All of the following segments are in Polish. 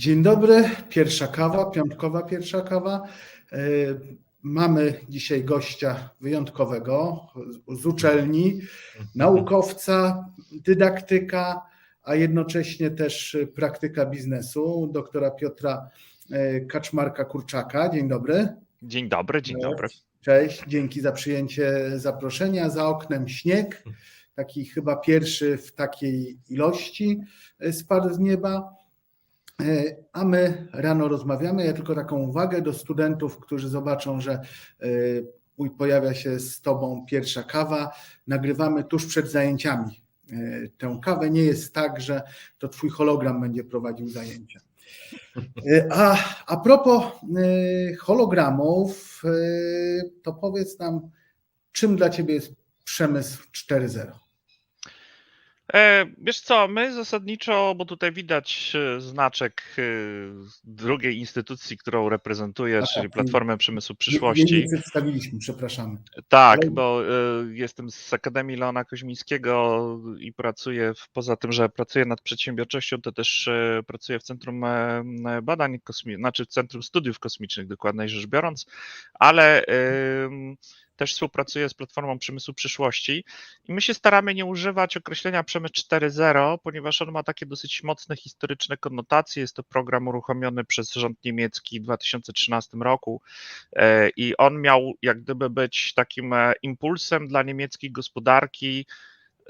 Dzień dobry, pierwsza kawa, piątkowa pierwsza kawa. E, Mamy dzisiaj gościa wyjątkowego z uczelni, naukowca, dydaktyka, a jednocześnie też praktyka biznesu, doktora Piotra e, Kaczmarka-Kurczaka. Dzień dobry. Dzień dobry, dzień dobry. Cześć, dzięki za przyjęcie zaproszenia. Za oknem śnieg, taki chyba pierwszy w takiej ilości e, spadł z nieba. E, A my rano rozmawiamy. Ja tylko taką uwagę do studentów, którzy zobaczą, że e, pojawia się z Tobą pierwsza kawa. Nagrywamy tuż przed zajęciami e, tę kawę. Nie jest tak, że to Twój hologram będzie prowadził zajęcia. A, a propos hologramów, to powiedz nam, czym dla Ciebie jest przemysł 4.0? E, wiesz co, my zasadniczo, bo tutaj widać e, znaczek e, drugiej instytucji, którą reprezentuję, Tak, czyli. Platformę Przemysłu Nie, Przyszłości. nie przedstawiliśmy, przepraszamy. Tak, Ale- bo jestem z Akademii Leona Koźmińskiego i pracuję, w, poza tym, że pracuję nad przedsiębiorczością, to też pracuję w Centrum Badań Kosmicznych, znaczy w Centrum Studiów Kosmicznych, dokładniej rzecz biorąc, ale em, też współpracuję z Platformą Przemysłu Przyszłości i my się staramy nie używać określenia przemysł 4.0, ponieważ on ma takie dosyć mocne historyczne konotacje. Jest to program uruchomiony przez rząd niemiecki w 2013 roku e, i on miał jak gdyby być takim e, impulsem dla niemieckiej gospodarki,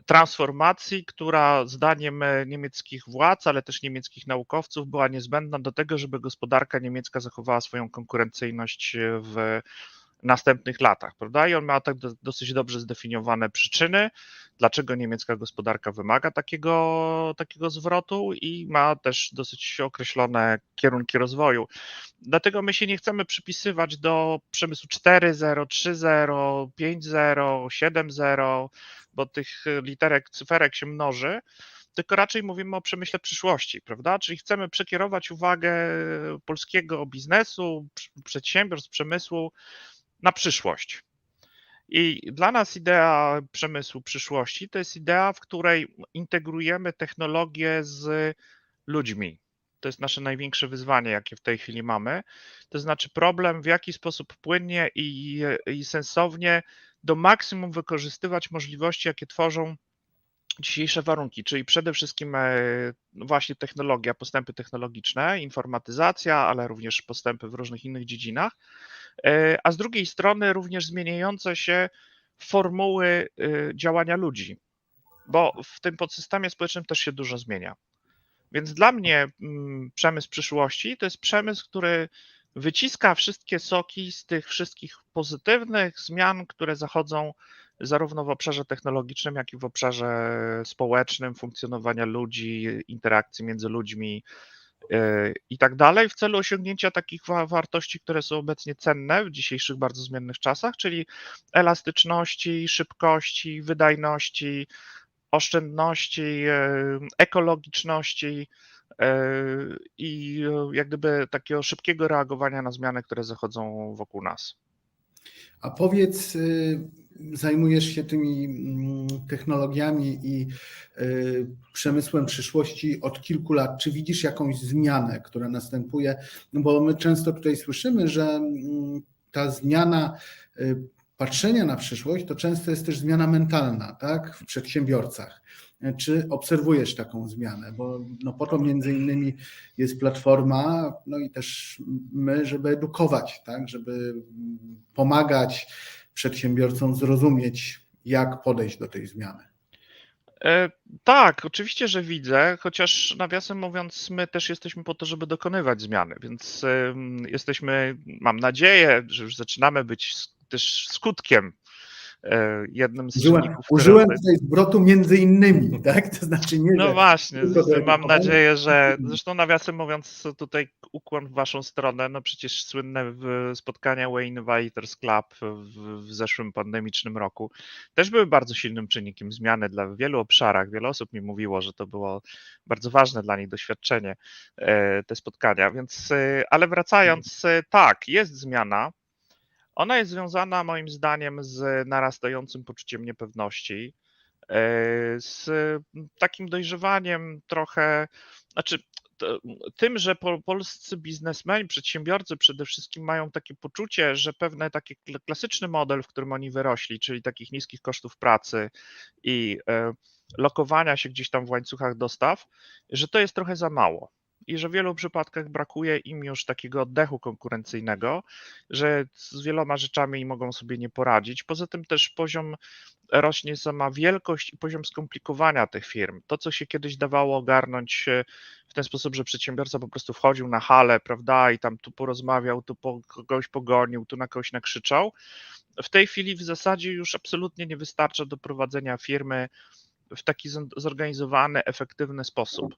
transformacji, która zdaniem e, niemieckich władz, ale też niemieckich naukowców była niezbędna do tego, żeby gospodarka niemiecka zachowała swoją konkurencyjność w następnych latach, prawda? I on ma tak do, dosyć dobrze zdefiniowane przyczyny, dlaczego niemiecka gospodarka wymaga takiego, takiego zwrotu i ma też dosyć określone kierunki rozwoju. Dlatego my się nie chcemy przypisywać do przemysłu 4.0, 3.0, 5.0, 7.0, bo tych literek, cyferek się mnoży, tylko raczej mówimy o przemyśle przyszłości, prawda? Czyli chcemy przekierować uwagę polskiego biznesu, pr- przedsiębiorstw, przemysłu na przyszłość. I dla nas idea przemysłu przyszłości to jest idea, w której integrujemy technologię z ludźmi. To jest nasze największe wyzwanie, jakie w tej chwili mamy. To znaczy problem, w jaki sposób płynnie i, i sensownie do maksimum wykorzystywać możliwości, jakie tworzą dzisiejsze warunki, czyli przede wszystkim e, właśnie technologia, postępy technologiczne, informatyzacja, ale również postępy w różnych innych dziedzinach, e, a z drugiej strony również zmieniające się formuły e, działania ludzi, bo w tym podsystemie społecznym też się dużo zmienia. Więc dla mnie mm, przemysł przyszłości to jest przemysł, który wyciska wszystkie soki z tych wszystkich pozytywnych zmian, które zachodzą zarówno w obszarze technologicznym, jak i w obszarze społecznym, funkcjonowania ludzi, interakcji między ludźmi yy, i tak dalej, w celu osiągnięcia takich wa- wartości, które są obecnie cenne w dzisiejszych bardzo zmiennych czasach, czyli elastyczności, szybkości, wydajności, oszczędności, yy, ekologiczności yy, i jak gdyby takiego szybkiego reagowania na zmiany, które zachodzą wokół nas. A powiedz, y, zajmujesz się tymi mm, technologiami i y, przemysłem przyszłości od kilku lat. Czy widzisz jakąś zmianę, która następuje? No bo my często tutaj słyszymy, że mm, ta zmiana y, patrzenia na przyszłość to często jest też zmiana mentalna, tak, w przedsiębiorcach. Czy obserwujesz taką zmianę? Bo no po to między innymi jest platforma, no i też my, żeby edukować, tak, żeby pomagać przedsiębiorcom zrozumieć, jak podejść do tej zmiany. E, Tak, oczywiście, że widzę, chociaż nawiasem mówiąc, my też jesteśmy po to, żeby dokonywać zmiany, więc jesteśmy, mam nadzieję, że już zaczynamy być też skutkiem, jednym z Użyłem, czynników, użyłem tutaj- tutaj zwrotu między innymi, tak? To znaczy nie, No właśnie, mam nadzieję, że zresztą nawiasem mówiąc tutaj ukłon w waszą stronę, no przecież słynne spotkania Way Innovators Club w, w zeszłym pandemicznym roku też były bardzo silnym czynnikiem zmiany dla wielu obszarach. Wiele osób mi mówiło, że to było bardzo ważne dla nich doświadczenie, e, te spotkania, więc e, ale wracając, e, tak, jest zmiana. Ona jest związana moim zdaniem z narastającym poczuciem niepewności, e, z takim dojrzewaniem trochę, znaczy tym, że pol, polscy biznesmeni, przedsiębiorcy przede wszystkim mają takie poczucie, że pewne taki klasyczny model, w którym oni wyrośli, czyli takich niskich kosztów pracy i e, lokowania się gdzieś tam w łańcuchach dostaw, że to jest trochę za mało i że w wielu przypadkach brakuje im już takiego oddechu konkurencyjnego, że z wieloma rzeczami mogą sobie nie poradzić. Poza tym też poziom rośnie sama wielkość i poziom skomplikowania tych firm. To, co się kiedyś dawało ogarnąć e, w ten sposób, że przedsiębiorca po prostu wchodził na halę, prawda, i tam tu porozmawiał, tu po kogoś pogonił, tu na kogoś nakrzyczał. W tej chwili w zasadzie już absolutnie nie wystarcza do prowadzenia firmy w taki zorganizowany, efektywny sposób.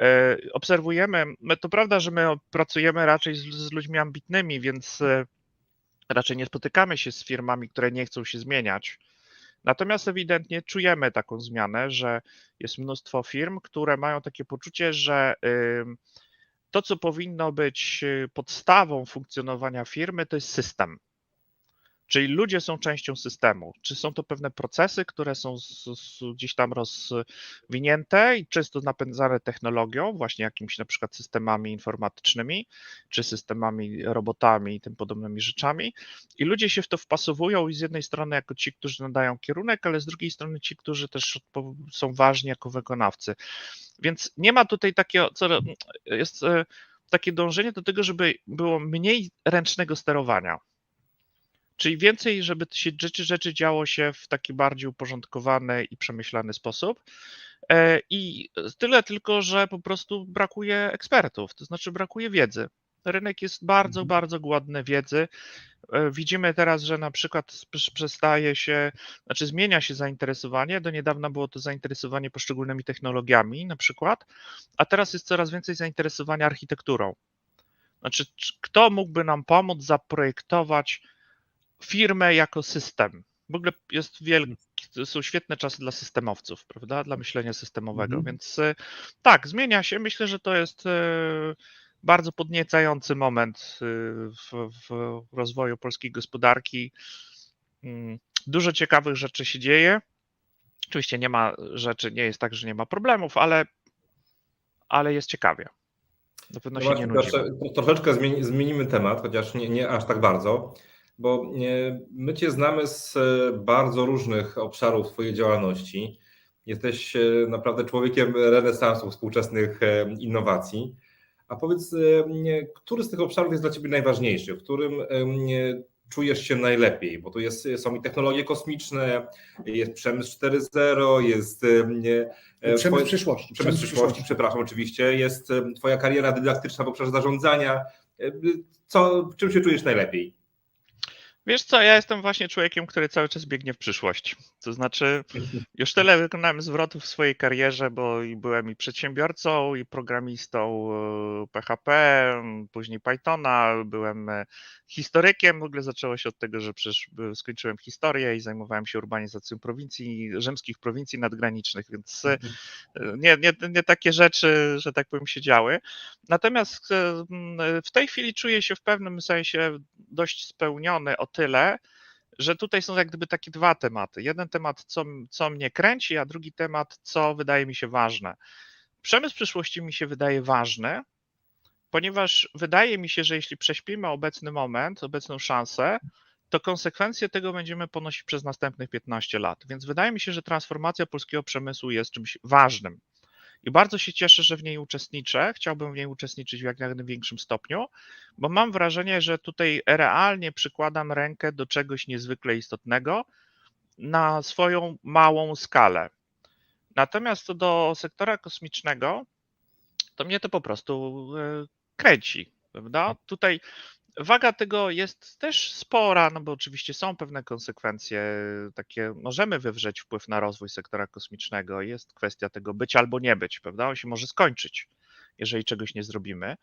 E, obserwujemy, to prawda, że my pracujemy raczej z, ludźmi ambitnymi, więc e, raczej nie spotykamy się z firmami, które nie chcą się zmieniać. Natomiast ewidentnie czujemy taką zmianę, że jest mnóstwo firm, które mają takie poczucie, że to, co powinno być y, podstawą funkcjonowania firmy, to jest system. Czyli ludzie są częścią systemu. Czy są to pewne procesy, które są z, z gdzieś tam rozwinięte i często napędzane technologią, właśnie jakimiś na przykład systemami informatycznymi, czy systemami, robotami i tym podobnymi rzeczami. I ludzie się w to wpasowują i z jednej strony jako ci, którzy nadają kierunek, ale z drugiej strony ci, którzy też są ważni jako wykonawcy. Więc nie ma tutaj takiego, co jest e, takie dążenie do tego, żeby było mniej ręcznego sterowania Czyli więcej, żeby się rzeczy, rzeczy działo się w taki bardziej uporządkowany i przemyślany sposób. E, I tyle tylko, że po prostu brakuje ekspertów, to znaczy brakuje wiedzy. Rynek jest bardzo, mhm. bardzo głodny wiedzy. E, widzimy teraz, że na przykład przestaje się, znaczy zmienia się zainteresowanie. Do niedawna było to zainteresowanie poszczególnymi technologiami, na przykład, a teraz jest coraz więcej zainteresowania architekturą. Znaczy, kto mógłby nam pomóc zaprojektować firmę jako system. W ogóle jest wielki, są świetne czasy dla systemowców, prawda? Dla myślenia systemowego, mhm. więc e, tak, zmienia się. Myślę, że to jest e, bardzo podniecający moment e, w, w rozwoju polskiej gospodarki. Mm, dużo ciekawych rzeczy się dzieje. Oczywiście nie ma rzeczy, nie jest tak, że nie ma problemów, ale, ale jest ciekawie. Na pewno no się nie nudzi. Troszeczkę zmienimy temat, chociaż nie, nie aż tak bardzo bo my Cię znamy z e, bardzo różnych obszarów Twojej działalności. Jesteś e, naprawdę człowiekiem renesansu współczesnych e, innowacji. A powiedz, który z tych obszarów jest dla Ciebie najważniejszy, w którym czujesz się najlepiej? Bo tu jest, są i technologie kosmiczne, jest przemysł 4.0, jest. Przemysł twoje, przyszłości. Przemysł przyszłości, przepraszam, oczywiście. Jest Twoja kariera dydaktyczna w obszarze zarządzania. Co, w czym się czujesz najlepiej? Wiesz co, ja jestem właśnie człowiekiem, który cały czas biegnie w przyszłość. To znaczy, już tyle wykonałem zwrotów w swojej karierze, bo i byłem i przedsiębiorcą, i programistą PHP, e, później Pythona, byłem e, historykiem. W ogóle zaczęło się od tego, że przecież skończyłem historię i zajmowałem się urbanizacją prowincji, rzymskich prowincji nadgranicznych, więc e, nie, nie, nie takie rzeczy, że tak powiem, się działy. Natomiast w tej chwili czuję się w pewnym sensie dość spełniony o tyle, że tutaj są jak gdyby takie dwa tematy. Jeden temat, co, co mnie kręci, a drugi temat, co wydaje mi się ważne. Przemysł przyszłości mi się wydaje ważny, ponieważ wydaje mi się, że jeśli prześpimy obecny moment, obecną szansę, to konsekwencje tego będziemy ponosić przez następnych 15 lat. Więc wydaje mi się, że transformacja polskiego przemysłu jest czymś ważnym i bardzo się cieszę, że w niej uczestniczę. Chciałbym w niej uczestniczyć w jak największym stopniu, bo mam wrażenie, że tutaj realnie przykładam rękę do czegoś niezwykle istotnego na swoją małą skalę. Natomiast co do sektora kosmicznego, to mnie to po prostu e, kręci. Prawda? Tutaj Waga tego jest też spora, no bo oczywiście są pewne konsekwencje takie, możemy wywrzeć wpływ na rozwój sektora kosmicznego. Jest kwestia tego być albo nie być, prawda? On się może skończyć, jeżeli czegoś nie zrobimy.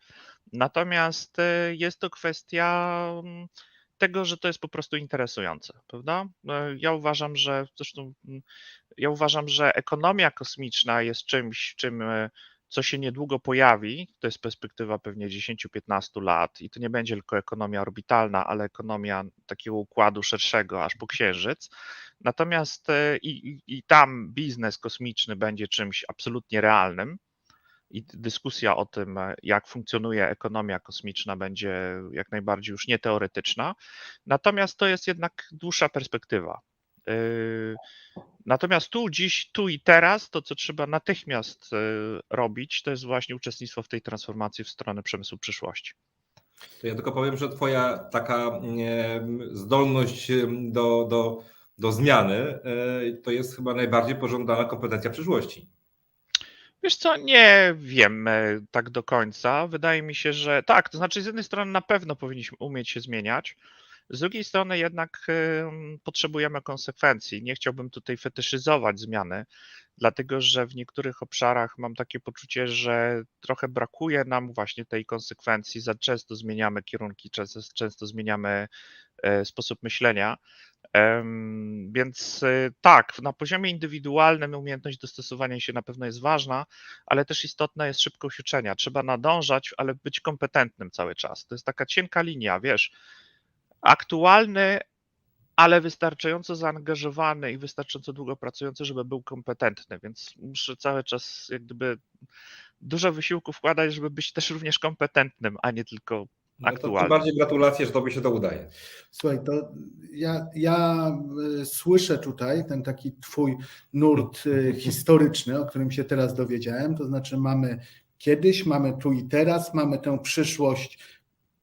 Natomiast y, jest to kwestia mm, tego, że to jest po prostu interesujące, prawda? E, ja uważam, że zresztą mm, ja uważam, że ekonomia kosmiczna jest czymś, czym y, co się niedługo pojawi, to jest perspektywa pewnie 10-15 lat i to nie będzie tylko ekonomia orbitalna, ale ekonomia takiego układu szerszego aż po Księżyc. Natomiast e, i, i tam biznes kosmiczny będzie czymś absolutnie realnym. i dyskusja o tym, jak funkcjonuje ekonomia kosmiczna, będzie jak najbardziej już nie teoretyczna. Natomiast to jest jednak dłuższa perspektywa. Yy, natomiast tu, dziś, tu i teraz, to co trzeba natychmiast yy, robić, to jest właśnie uczestnictwo w tej transformacji w stronę przemysłu przyszłości. To ja tylko powiem, że Twoja taka zdolność do, do, do zmiany yy, to jest chyba najbardziej pożądana kompetencja przyszłości. Wiesz co, nie wiem tak do końca. Wydaje mi się, że tak, to znaczy z jednej strony na pewno powinniśmy umieć się zmieniać, z drugiej strony jednak potrzebujemy konsekwencji. Nie chciałbym tutaj fetyszyzować zmiany, dlatego że w niektórych obszarach mam takie poczucie, że trochę brakuje nam właśnie tej konsekwencji. Za często zmieniamy kierunki, często, często zmieniamy e, sposób myślenia. Więc e, tak, na poziomie indywidualnym umiejętność dostosowania się na pewno jest ważna, ale też istotna jest szybkość uczenia. Trzeba nadążać, ale być kompetentnym cały czas. To jest taka cienka linia, wiesz aktualny, ale wystarczająco zaangażowany i wystarczająco długo pracujący, żeby był kompetentny, więc muszę cały czas jak gdyby dużo wysiłku wkładać, żeby być też również kompetentnym, a nie tylko no aktualnym. Tym bardziej gratulacje, że tobie się to udaje. Słuchaj, to ja, ja y, słyszę tutaj ten taki twój nurt y, historyczny, o którym się teraz dowiedziałem, to znaczy mamy kiedyś, mamy tu i teraz, mamy tę przyszłość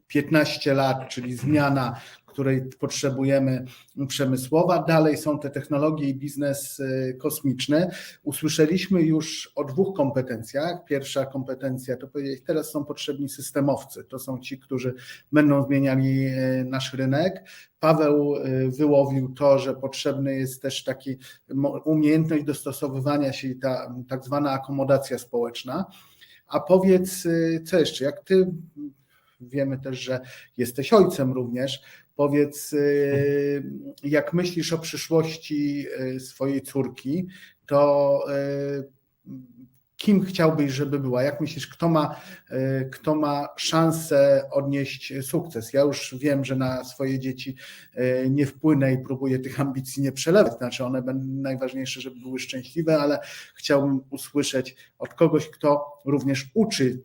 15 lat, czyli zmiana, której potrzebujemy przemysłowa. Dalej są te technologie i biznes y, kosmiczny. Usłyszeliśmy już o dwóch kompetencjach. Pierwsza kompetencja to powiedzieć, teraz są potrzebni systemowcy. To są ci, którzy będą zmieniali y, nasz rynek. Paweł y, wyłowił to, że potrzebny jest też taki umiejętność dostosowywania się i ta tak zwana akomodacja społeczna. A powiedz, co jeszcze, jak ty Wiemy też, że jesteś ojcem również. Powiedz, y, jak myślisz o przyszłości y, swojej córki, to y, kim chciałbyś, żeby była? Jak myślisz, kto ma, kto ma szansę odnieść sukces? Ja już wiem, że na swoje dzieci nie wpłynę i próbuję tych ambicji nie przelewać. Znaczy, one będą najważniejsze, żeby były szczęśliwe, ale chciałbym usłyszeć od kogoś, kto również uczy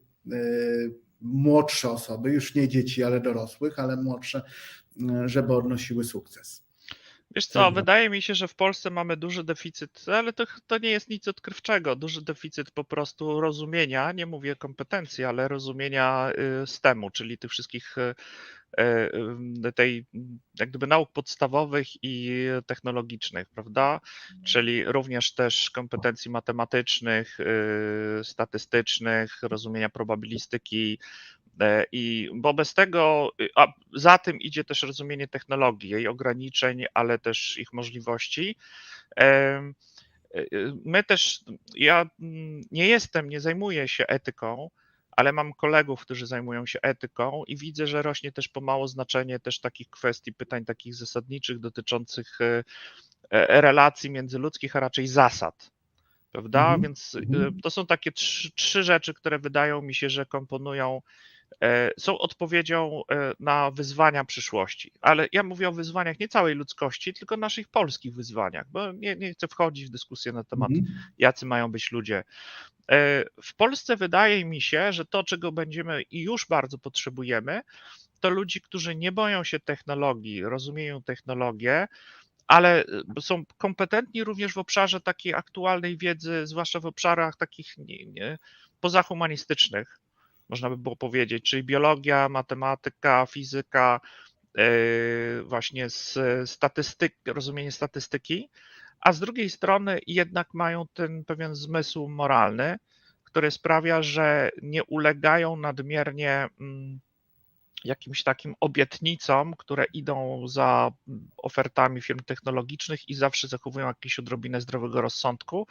młodsze osoby, już nie dzieci, ale dorosłych, ale młodsze, żeby odnosiły sukces. Wiesz co, wydaje mi się, że w Polsce mamy duży deficyt, ale to, to nie jest nic odkrywczego. Duży deficyt po prostu rozumienia, nie mówię kompetencji, ale rozumienia y, STEM-u, czyli tych wszystkich y, y, tej jak gdyby nauk podstawowych i technologicznych, prawda? Czyli również też kompetencji matematycznych, statystycznych, rozumienia probabilistyki, I wobec tego, y, a za tym idzie też rozumienie technologii, jej ograniczeń, ale też ich możliwości. E, e, my też, ja mm, nie jestem, nie zajmuję się etyką, ale mam kolegów, którzy zajmują się etyką i widzę, że rośnie też pomału znaczenie też takich kwestii, pytań takich zasadniczych dotyczących relacji międzyludzkich, a raczej zasad. Prawda? Mhm. Więc mhm. to są takie trzy, trzy rzeczy, które wydają mi się, że komponują E, są odpowiedzią e, na wyzwania przyszłości. Ale ja mówię o wyzwaniach nie całej ludzkości, tylko naszych polskich wyzwaniach, bo nie, nie chcę wchodzić w dyskusję na temat, mhm. jacy mają być ludzie. E, w Polsce wydaje mi się, że to, czego będziemy i już bardzo potrzebujemy, to ludzi, którzy nie boją się technologii, rozumieją technologię, ale są kompetentni również w obszarze takiej aktualnej wiedzy, zwłaszcza w obszarach takich nie, nie, pozahumanistycznych można by było powiedzieć, czyli biologia, matematyka, fizyka, e, właśnie z statystyk, rozumienie statystyki, a z drugiej strony jednak mają ten pewien zmysł moralny, który sprawia, że nie ulegają nadmiernie mm, jakimś takim obietnicom, które idą za ofertami firm technologicznych i zawsze zachowują jakieś odrobinę zdrowego rozsądku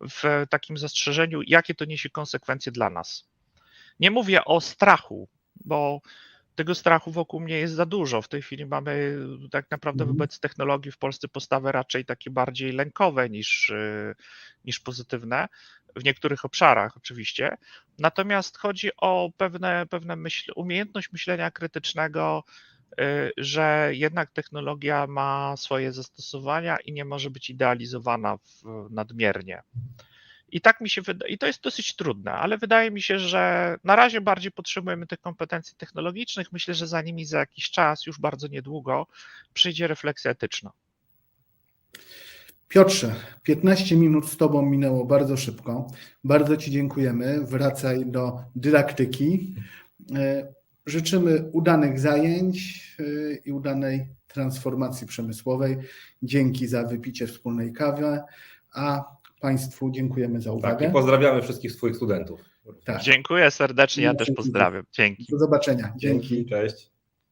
w takim zastrzeżeniu, jakie to niesie konsekwencje dla nas. Nie mówię o strachu, bo tego strachu wokół mnie jest za dużo. W tej chwili mamy tak naprawdę mhm. wobec technologii w Polsce postawy raczej takie bardziej lękowe niż, y, niż pozytywne, w niektórych obszarach oczywiście. Natomiast chodzi o pewne, pewne myśl, umiejętność myślenia krytycznego, y, że jednak technologia ma swoje zastosowania i nie może być idealizowana w, nadmiernie. I tak mi się wydaje, i to jest dosyć trudne, ale wydaje mi się, że na razie bardziej potrzebujemy tych kompetencji technologicznych. Myślę, że za nimi za jakiś czas, już bardzo niedługo, przyjdzie refleksja etyczna. Piotrze, 15 minut z Tobą minęło bardzo szybko. Bardzo Ci dziękujemy. Wracaj do dydaktyki. E, Życzymy udanych zajęć e, i udanej transformacji przemysłowej. Dzięki za wypicie wspólnej kawy, a Państwu dziękujemy za Tak, uwagę. i pozdrawiamy wszystkich swoich studentów. Tak. Dziękuję serdecznie, ja też Dzięki. pozdrawiam. Dzięki. Do zobaczenia. Dzięki. Cześć.